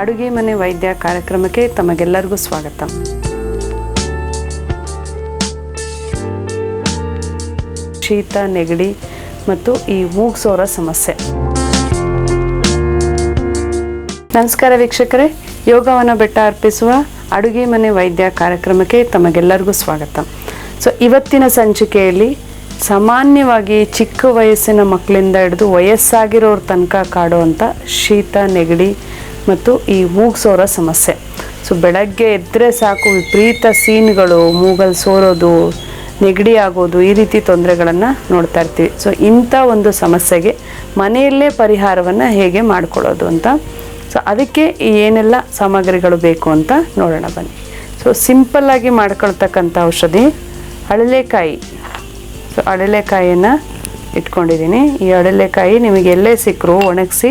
ಅಡುಗೆ ಮನೆ ವೈದ್ಯ ಕಾರ್ಯಕ್ರಮಕ್ಕೆ ತಮಗೆಲ್ಲರಿಗೂ ಸ್ವಾಗತ. ಶೀತ, ನೆಗಡಿ ಮತ್ತು ಈ ಮೂಗ್ಸೋರ ಸಮಸ್ಯೆ. ನಮಸ್ಕಾರ ವೀಕ್ಷಕರೇ ಯೋಗವನ್ನು ಬೆಟ್ಟ ಅರ್ಪಿಸುವ ಅಡುಗೆ ಮನೆ ವೈದ್ಯ ಕಾರ್ಯಕ್ರಮಕ್ಕೆ ತಮಗೆಲ್ಲರಿಗೂ ಸ್ವಾಗತ. ಸೊ ಇವತ್ತಿನ ಸಂಚಿಕೆಯಲ್ಲಿ ಸಾಮಾನ್ಯವಾಗಿ ಚಿಕ್ಕ ವಯಸ್ಸಿನ ಮಕ್ಕಳಿಂದ ಹಿಡಿದು ವಯಸ್ಸಾಗಿರೋರ ತನಕ ಕಾಡುವಂಥ ಶೀತ, ನೆಗಡಿ ಮತ್ತು ಈ ಮೂಗ್ಸೋರ ಸಮಸ್ಯೆ. ಸೊ ಬೆಳಗ್ಗೆ ಎದ್ದರೆ ಸಾಕು ವಿಪರೀತ ಸೀನ್ಗಳು, ಮೂಗಲ್ ಸೋರೋದು, ನೆಗಡಿ ಆಗೋದು, ಈ ರೀತಿ ತೊಂದರೆಗಳನ್ನು ನೋಡ್ತಾ ಇರ್ತೀವಿ. ಸೊ ಇಂಥ ಒಂದು ಸಮಸ್ಯೆಗೆ ಮನೆಯಲ್ಲೇ ಪರಿಹಾರವನ್ನು ಹೇಗೆ ಮಾಡಿಕೊಳ್ಳೋದು ಅಂತ. ಸೊ ಅದಕ್ಕೆ ಏನೆಲ್ಲ ಸಾಮಗ್ರಿಗಳು ಬೇಕು ಅಂತ ನೋಡೋಣ ಬನ್ನಿ. ಸೊ ಸಿಂಪಲ್ಲಾಗಿ ಮಾಡ್ಕೊಳ್ತಕ್ಕಂಥ ಔಷಧಿ ಅಳಲೆಕಾಯಿ. ಸೊ ಅಳಲೆಕಾಯಿಯನ್ನು ಇಟ್ಕೊಂಡಿದ್ದೀನಿ. ಈ ಅಳಲೆಕಾಯಿ ನಿಮಗೆ ಎಲ್ಲೇ ಸಿಕ್ಕರು ಒಣಗಿಸಿ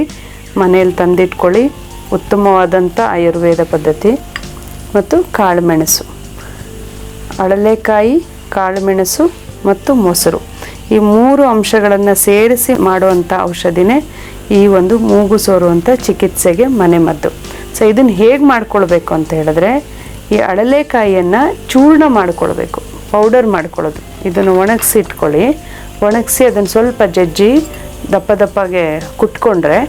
ಮನೆಯಲ್ಲಿ ತಂದಿಟ್ಕೊಳ್ಳಿ. ಉತ್ತಮವಾದಂಥ ಆಯುರ್ವೇದ ಪದ್ಧತಿ ಮತ್ತು ಕಾಳುಮೆಣಸು. ಅಳಲೆಕಾಯಿ, ಕಾಳುಮೆಣಸು ಮತ್ತು ಮೊಸರು ಈ ಮೂರು ಅಂಶಗಳನ್ನು ಸೇರಿಸಿ ಮಾಡುವಂಥ ಔಷಧಿನೇ ಈ ಒಂದು ಮೂಗು ಸೋರುವಂಥ ಚಿಕಿತ್ಸೆಗೆ ಮನೆಮದ್ದು ಸೊ ಇದನ್ನು ಹೇಗೆ ಮಾಡ್ಕೊಳ್ಬೇಕು ಅಂತ ಹೇಳಿದ್ರೆ ಈ ಅಳಲೆಕಾಯಿಯನ್ನು ಚೂರ್ಣ ಮಾಡ್ಕೊಳ್ಬೇಕು, ಪೌಡರ್ ಮಾಡ್ಕೊಳ್ಳೋದು. ಇದನ್ನು ಒಣಗಿಸಿ ಇಟ್ಕೊಳ್ಳಿ ಒಣಗಿಸಿ ಅದನ್ನು ಸ್ವಲ್ಪ ಜಜ್ಜಿ ದಪ್ಪ ದಪ್ಪಗೆ ಕುಟ್ಕೊಂಡ್ರೆ,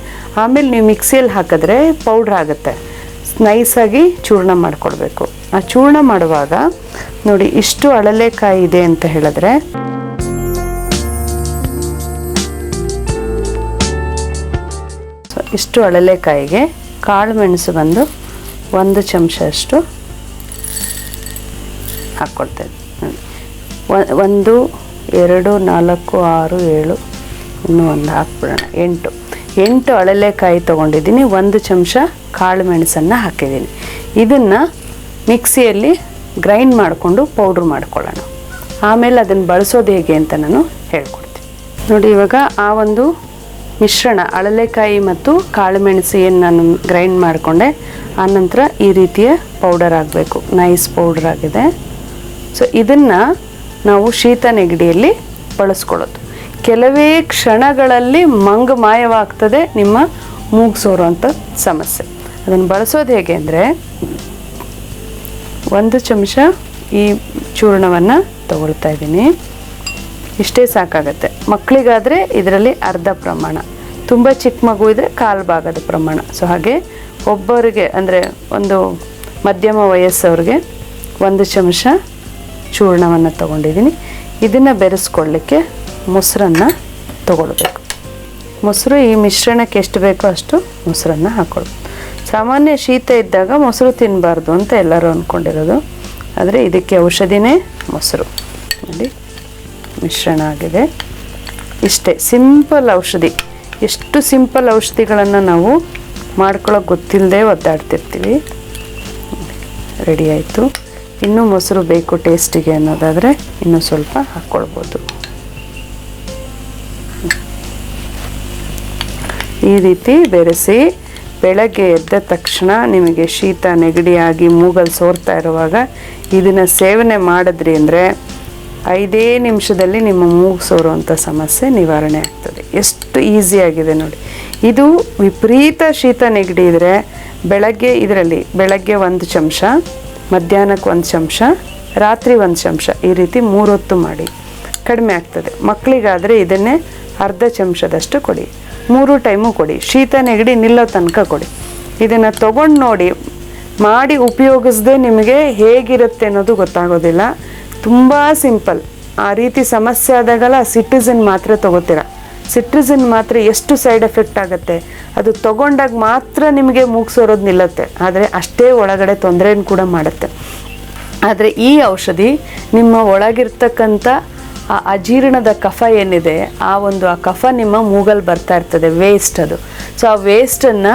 ಆಮೇಲೆ ನೀವು ಮಿಕ್ಸಿಯಲ್ಲಿ ಹಾಕಿದ್ರೆ ಪೌಡ್ರ್ ಆಗುತ್ತೆ. ನೈಸಾಗಿ ಚೂರ್ಣ ಮಾಡಿಕೊಡ್ಬೇಕು. ಆ ಚೂರ್ಣ ಮಾಡುವಾಗ ನೋಡಿ ಇಷ್ಟು ಅಳಲೆಕಾಯಿ ಇದೆ ಅಂತ ಹೇಳಿದ್ರೆ ಇಷ್ಟು ಅಳಲೆಕಾಯಿಗೆ ಕಾಳು ಮೆಣಸು ಬಂದು ಒಂದು ಚಮಚ ಅಷ್ಟು ಹಾಕ್ಕೊಡ್ತೇನೆ ಒಂದು, ಎರಡು, ನಾಲ್ಕು, ಆರು, ಏಳು ಇನ್ನೂ ಒಂದು ಹಾಕ್ಬಿಡೋಣ. ಎಂಟು. ಎಂಟು ಅಳಲೆಕಾಯಿ ತೊಗೊಂಡಿದ್ದೀನಿ. ಒಂದು ಚಮಚ ಕಾಳು ಮೆಣಸನ್ನು ಹಾಕಿದ್ದೀನಿ. ಇದನ್ನು ಮಿಕ್ಸಿಯಲ್ಲಿ ಗ್ರೈಂಡ್ ಮಾಡಿಕೊಂಡು ಪೌಡ್ರ್ ಮಾಡ್ಕೊಳ್ಳೋಣ. ಆಮೇಲೆ ಅದನ್ನು ಬಳಸೋದು ಹೇಗೆ ಅಂತ ನಾನು ಹೇಳ್ಕೊಡ್ತೀನಿ. ನೋಡಿ, ಇವಾಗ ಆ ಒಂದು ಮಿಶ್ರಣ, ಅಳಲೆಕಾಯಿ ಮತ್ತು ಕಾಳುಮೆಣಸಿಯನ್ನು ನಾನು ಗ್ರೈಂಡ್ ಮಾಡಿಕೊಂಡೆ. ಆನಂತರ ಈ ರೀತಿಯ ಪೌಡರ್ ಆಗಬೇಕು ನೈಸ್ ಪೌಡರ್ ಆಗಿದೆ. ಸೊ, ಇದನ್ನು ನಾವು ಶೀತ ನೆಗಡಿಯಲ್ಲಿ ಬಳಸ್ಕೊಳ್ಳೋದು. ಕೆಲವೇ ಕ್ಷಣಗಳಲ್ಲಿ ಮಂಗ ಮಾಯವಾಗ್ತದೆ ನಿಮ್ಮ ಮೂಗು ಸೋರುವಂಥ ಸಮಸ್ಯೆ. ಅದನ್ನು ಬಳಸೋದು ಹೇಗೆ ಅಂದರೆ ಒಂದು ಚಮಚ ಈ ಚೂರ್ಣವನ್ನು ತಗೊಳ್ತಾ ಇದ್ದೀನಿ. ಇಷ್ಟೇ ಸಾಕಾಗತ್ತೆ. ಮಕ್ಕಳಿಗಾದರೆ ಇದರಲ್ಲಿ ಅರ್ಧ ಪ್ರಮಾಣ. ತುಂಬ ಚಿಕ್ಕ ಮಗು ಇದ್ದರೆ ಕಾಲು ಭಾಗದ ಪ್ರಮಾಣ. ಸೊ ಹಾಗೆ ಒಬ್ಬರಿಗೆ ಅಂದರೆ ಒಂದು ಮಧ್ಯಮ ವಯಸ್ಸವ್ರಿಗೆ ಒಂದು ಚಮಚ ಚೂರ್ಣವನ್ನು ತಗೊಂಡಿದ್ದೀನಿ. ಇದನ್ನು ಬೆರೆಸ್ಕೊಳ್ಳಿಕ್ಕೆ ಮೊಸರನ್ನು ತಗೊಳ್ಬೇಕು. ಮೊಸರು ಈ ಮಿಶ್ರಣಕ್ಕೆ ಎಷ್ಟು ಬೇಕೋ ಅಷ್ಟು ಮೊಸರನ್ನು ಹಾಕ್ಕೊಳ್ಬೇಕು ಸಾಮಾನ್ಯ ಶೀತ ಇದ್ದಾಗ ಮೊಸರು ತಿನ್ನಬಾರ್ದು ಅಂತ ಎಲ್ಲರೂ ಅಂದ್ಕೊಂಡಿರೋದು ಆದರೆ ಇದಕ್ಕೆ ಔಷಧಿನೇ ಮೊಸರು. ನೋಡಿ, ಮಿಶ್ರಣ ಆಗಿದೆ. ಇಷ್ಟೇ, ಸಿಂಪಲ್ ಔಷಧಿ. ಎಷ್ಟು ಸಿಂಪಲ್ ಔಷಧಿಗಳನ್ನು ನಾವು ಮಾಡ್ಕೊಳ್ಳೋಕೆ ಗೊತ್ತಿಲ್ಲದೆ ಒದ್ದಾಡ್ತಿರ್ತೀವಿ. ರೆಡಿ ಆಯಿತು. ಇನ್ನೂ ಮೊಸರು ಬೇಕು ಟೇಸ್ಟಿಗೆ ಅನ್ನೋದಾದರೆ ಇನ್ನೂ ಸ್ವಲ್ಪ ಹಾಕ್ಕೊಳ್ಬೋದು ಈ ರೀತಿ ಬೆರೆಸಿ ಬೆಳಗ್ಗೆ ಎದ್ದ ತಕ್ಷಣ ನಿಮಗೆ ಶೀತ ನೆಗಡಿಯಾಗಿ ಮೂಗಲ್ಲಿ ಸೋರ್ತಾ ಇರುವಾಗ ಇದನ್ನು ಸೇವನೆ ಮಾಡಿದ್ರಿ ಅಂದರೆ ಐದೇ ನಿಮಿಷದಲ್ಲಿ ನಿಮ್ಮ ಮೂಗು ಸೋರುವಂಥ ಸಮಸ್ಯೆ ನಿವಾರಣೆ ಆಗ್ತದೆ. ಎಷ್ಟು ಈಸಿಯಾಗಿದೆ ನೋಡಿ. ಇದು ವಿಪರೀತ ಶೀತ ನೆಗಡಿ ಇದ್ದರೆ ಬೆಳಗ್ಗೆ ಇದರಲ್ಲಿ ಬೆಳಗ್ಗೆ ಒಂದು ಚಮಚ, ಮಧ್ಯಾಹ್ನಕ್ಕೆ ಒಂದು ಚಮಚ, ರಾತ್ರಿ ಒಂದು ಚಮಚ ಈ ರೀತಿ ಮೂರೊತ್ತು ಮಾಡಿ ಕಡಿಮೆ ಆಗ್ತದೆ. ಮಕ್ಕಳಿಗಾದರೆ ಇದನ್ನೇ ಅರ್ಧ ಚಮಚದಷ್ಟು ಕೊಡಿ. ಮೂರು ಟೈಮು ಕೊಡಿ. ಶೀತ ನೆಗಡಿ ನಿಲ್ಲೋ ತನಕ ಕೊಡಿ. ಇದನ್ನು ತೊಗೊಂಡು ನೋಡಿ, ಮಾಡಿ ಉಪಯೋಗಿಸ್ದೆ ನಿಮಗೆ ಹೇಗಿರುತ್ತೆ ಅನ್ನೋದು ಗೊತ್ತಾಗೋದಿಲ್ಲ. ತುಂಬ ಸಿಂಪಲ್. ಆ ರೀತಿ ಸಮಸ್ಯೆ ಆದಾಗಲ್ಲ ಸಿಟಿಸನ್ ಮಾತ್ರ ತೊಗೋತೀರ. ಸಿಟ್ರಿಸನ್ ಮಾತ್ರ ಎಷ್ಟು ಸೈಡ್ ಎಫೆಕ್ಟ್ ಆಗುತ್ತೆ? ಅದು ತಗೊಂಡಾಗ ಮಾತ್ರ ನಿಮಗೆ ಮೂಗ್ಸೋರೋದು ನಿಲ್ಲುತ್ತೆ. ಆದರೆ ಅಷ್ಟೇ ಒಳಗಡೆ ತೊಂದರೆಯನ್ನು ಕೂಡ ಮಾಡುತ್ತೆ. ಆದರೆ ಈ ಔಷಧಿ ನಿಮ್ಮ ಒಳಗಿರ್ತಕ್ಕಂಥ ಆ ಅಜೀರ್ಣದ ಕಫ ಏನಿದೆ, ಆ ಒಂದು ಆ ಕಫ ನಿಮ್ಮ ಮೂಗಲ್ಲಿ ಬರ್ತಾ ಇರ್ತದೆ ವೇಸ್ಟ್ ಅದು. ಸೊ ಆ ವೇಸ್ಟನ್ನು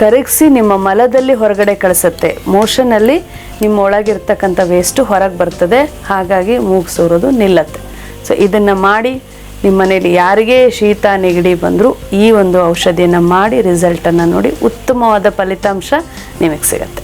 ಕರಗಿಸಿ ನಿಮ್ಮ ಮಲದಲ್ಲಿ ಹೊರಗಡೆ ಕಳಿಸುತ್ತೆ. ಮೋಷನಲ್ಲಿ ನಿಮ್ಮ ಒಳಗಿರ್ತಕ್ಕಂಥ ವೇಸ್ಟು ಹೊರಗೆ ಬರ್ತದೆ, ಹಾಗಾಗಿ ಮೂಗು ಸೋರೋದು ನಿಲ್ಲತ್ತೆ. ಸೊ ಇದನ್ನು ಮಾಡಿ ನಿಮ್ಮ ಮನೇಲಿ ಯಾರಿಗೆ ಶೀತ, ನೆಗಡಿ ಬಂದರೂ ಈ ಒಂದು ಔಷಧಿಯನ್ನು ಮಾಡಿ ರಿಸಲ್ಟನ್ನು ನೋಡಿ ಉತ್ತಮವಾದ ಫಲಿತಾಂಶ ನಿಮಗೆ ಸಿಗತ್ತೆ.